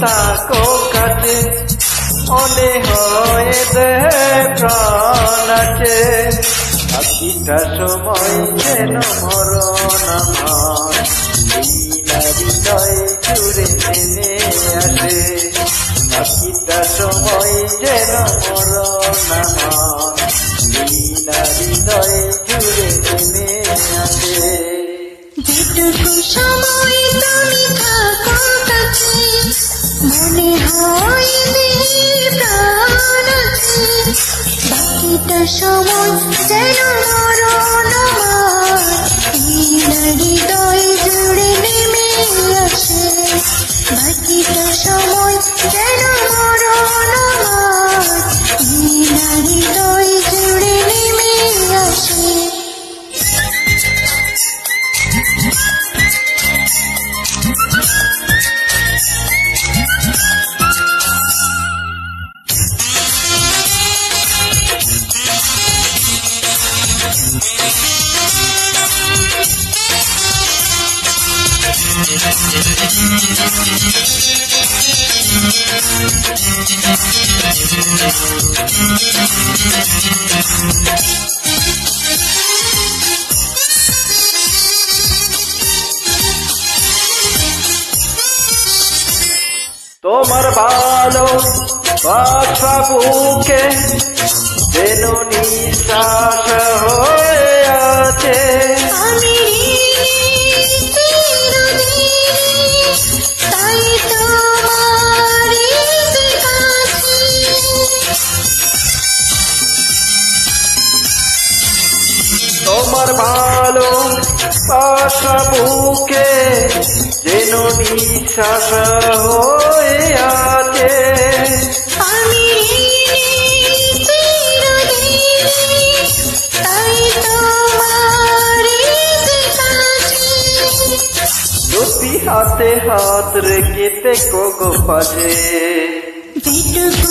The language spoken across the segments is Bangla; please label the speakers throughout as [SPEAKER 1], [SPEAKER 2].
[SPEAKER 1] তাকো কাছে মনে হয় দেহে প্রাণ আছে। বাকিটা সময় যেন মরণ আমার। বিনা হৃদয় জুড়ে নেমে আসে। বাকিটা সময় যেন মরণ আমার। বিনা হৃদয় জুড়ে নেমে আসে।
[SPEAKER 2] যেটুকু সময় তুমি থাকো সময় যেন মরণ
[SPEAKER 1] তোমার ভালো বাসা বুকে যেন নিঃশ্বাস হয়ে আছে। বাসা বুকে যেন নিঃশ্বাস হয়ে আছে। হাতে হাত রেখে দেখো গো পাশে
[SPEAKER 2] যেটুকু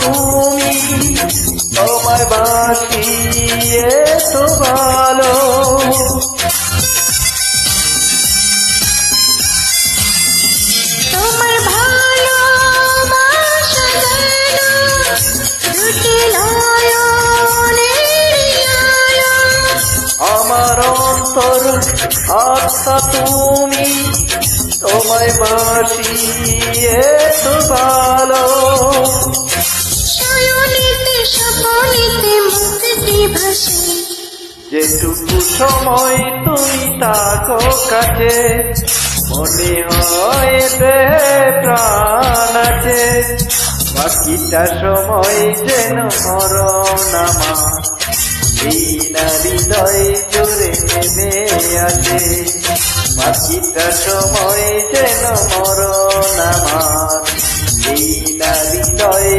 [SPEAKER 2] তুমি
[SPEAKER 1] তোমায় বাসিয়ে তো ভালো। আমার অন্তর আত্মা তুমি তোমায় বাসিয়ে তো ভালো যেটুকু সময় তুমি তাকো কাছে মনে হয় দেহে প্রাণ আছে। বাকিটা সময় যেন মরণ আমার। বিনা হৃদয় আছে বাকিটা সময় যেন মরণ আমার। বিনা হৃদয়